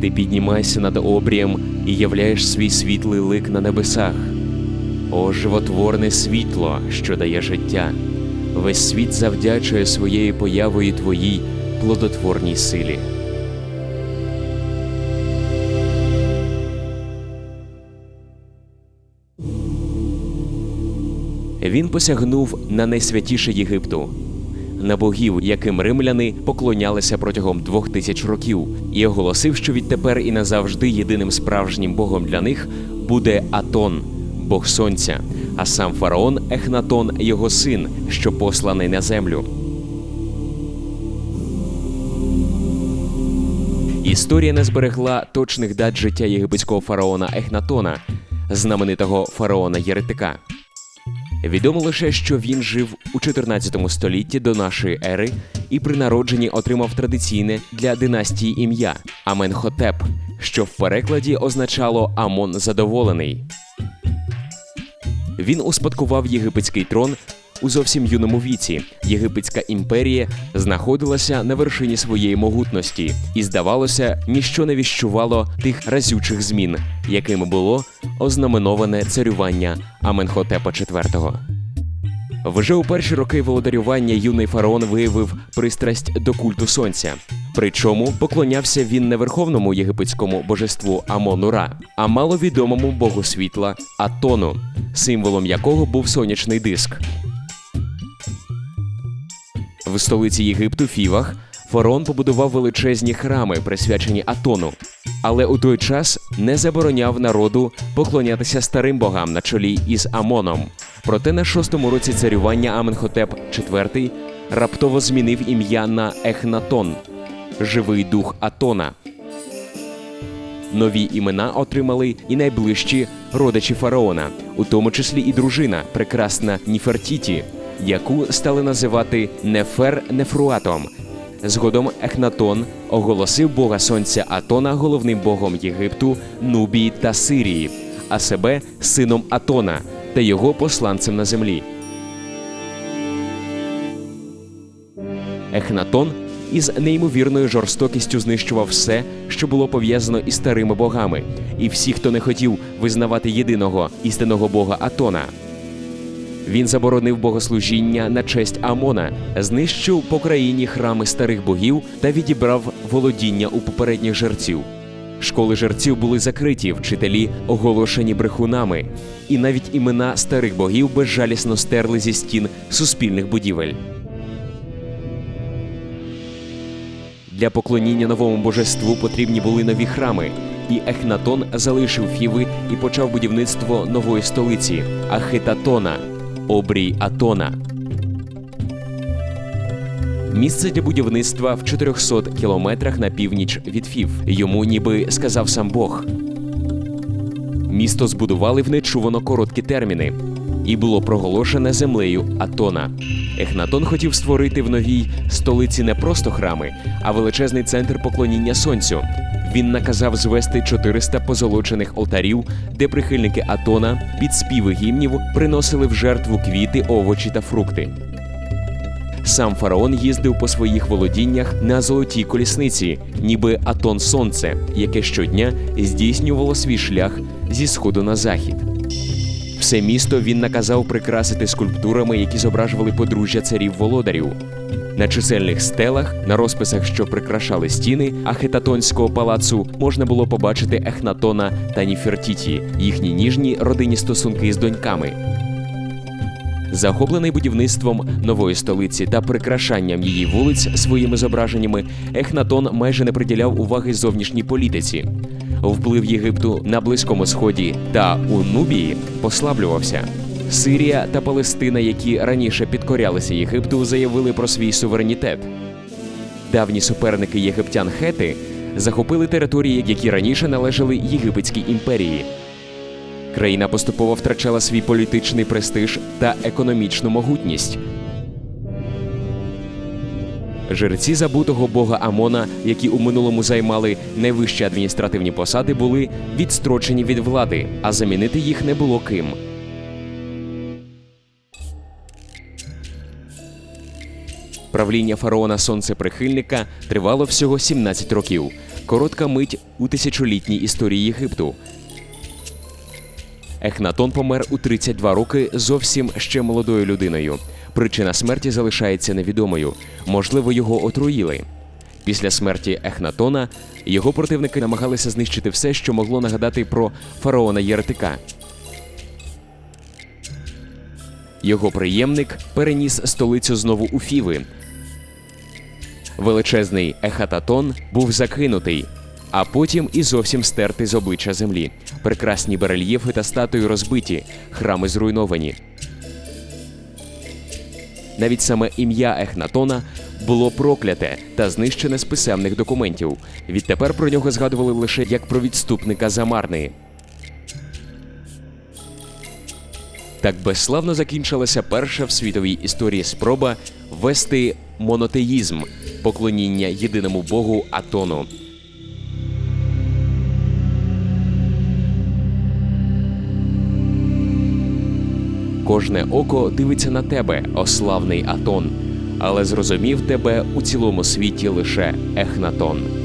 Ти піднімаєшся над обрієм і являєш свій світлий лик на небесах. О, животворне світло, що дає життя. Весь світ завдячує своєю появою твоїй плодотворній силі. Він посягнув на найсвятіше Єгипту, на богів, яким римляни поклонялися протягом двох тисяч років, і оголосив, що відтепер і назавжди єдиним справжнім богом для них буде Атон, бог сонця, а сам фараон Ехнатон, його син, що посланий на землю. Історія не зберегла точних дат життя єгипетського фараона Ехнатона, знаменитого фараона Єретика. Відомо лише, що він жив у 14 столітті до нашої ери і при народженні отримав традиційне для династії ім'я Аменхотеп, що в перекладі означало Амон задоволений. Він успадкував єгипетський трон у зовсім юному віці. Єгипетська імперія знаходилася на вершині своєї могутності, і здавалося, ніщо не віщувало тих разючих змін, якими було ознаменоване царювання Аменхотепа IV. Вже у перші роки володарювання юний фараон виявив пристрасть до культу сонця. Причому поклонявся він не верховному єгипетському божеству Амон-Ура, а маловідомому богу світла Атону, символом якого був сонячний диск. В столиці Єгипту Фівах фараон побудував величезні храми, присвячені Атону, але у той час не забороняв народу поклонятися старим богам на чолі із Амоном. Проте на шостому році царювання Аменхотеп IV раптово змінив ім'я на Ехнатон живий дух Атона. Нові імена отримали і найближчі родичі фараона, у тому числі і дружина, прекрасна Ніфертіті, яку стали називати Нефер Нефруатом. Згодом Ехнатон оголосив бога сонця Атона головним богом Єгипту, Нубії та Сирії, а себе сином Атона та його посланцем на землі. Ехнатон із неймовірною жорстокістю знищував все, що було пов'язано із старими богами, і всі, хто не хотів визнавати єдиного істинного бога Атона. Він заборонив богослужіння на честь Амона, знищив по країні храми старих богів та відібрав володіння у попередніх жерців. Школи жерців були закриті, вчителі оголошені брехунами, і навіть імена старих богів безжалісно стерли зі стін суспільних будівель. Для поклоніння новому божеству потрібні були нові храми, і Ехнатон залишив Фіви і почав будівництво нової столиці Ахитатона, обрій Атона. Місце для будівництва в 400 кілометрах на північ від Фів. Йому ніби сказав сам Бог. Місто збудували в нечувано короткі терміни і було проголошене землею Атона. Ехнатон хотів створити в новій столиці не просто храми, а величезний центр поклоніння сонцю. Він наказав звести 400 позолочених алтарів, де прихильники Атона під співи гімнів приносили в жертву квіти, овочі та фрукти. Сам фараон їздив по своїх володіннях на золотій колісниці, ніби Атон Сонце, яке щодня здійснювало свій шлях зі сходу на захід. Все місто він наказав прикрасити скульптурами, які зображували подружжя царів володарів. На чисельних стелах, на розписах, що прикрашали стіни Ахетатонського палацу, можна було побачити Ехнатона та Ніфертіті, їхні ніжні родинні стосунки з доньками. Захоплений будівництвом нової столиці та прикрашанням її вулиць своїми зображеннями, Ехнатон майже не приділяв уваги зовнішній політиці. Вплив Єгипту на Близькому Сході та у Нубії послаблювався. Сирія та Палестина, які раніше підкорялися Єгипту, заявили про свій суверенітет. Давні суперники єгиптян хети захопили території, які раніше належали Єгипетській імперії. Країна поступово втрачала свій політичний престиж та економічну могутність. Жерці забутого бога Амона, які у минулому займали найвищі адміністративні посади, були відстрочені від влади, а замінити їх не було ким. Правління фараона сонцеприхильника тривало всього 17 років. Коротка мить у тисячолітній історії Єгипту. Ехнатон помер у 32 роки зовсім ще молодою людиною. Причина смерті залишається невідомою. Можливо, його отруїли. Після смерті Ехнатона його противники намагалися знищити все, що могло нагадати про фараона Єретика. Його приємник переніс столицю знову у Фіви. Величезний Ехататон був закинутий, а потім і зовсім стертий з обличчя землі. Прекрасні барельєфи та статуї розбиті, храми зруйновані. Навіть саме ім'я Ехнатона було прокляте та знищене з писемних документів. Відтепер про нього згадували лише як про відступника Замарни. Так безславно закінчилася перша в світовій історії спроба ввести монотеїзм поклоніння єдиному богу Атону. Кожне око дивиться на тебе, о славний Атон, але зрозумів тебе у цілому світі лише Ехнатон.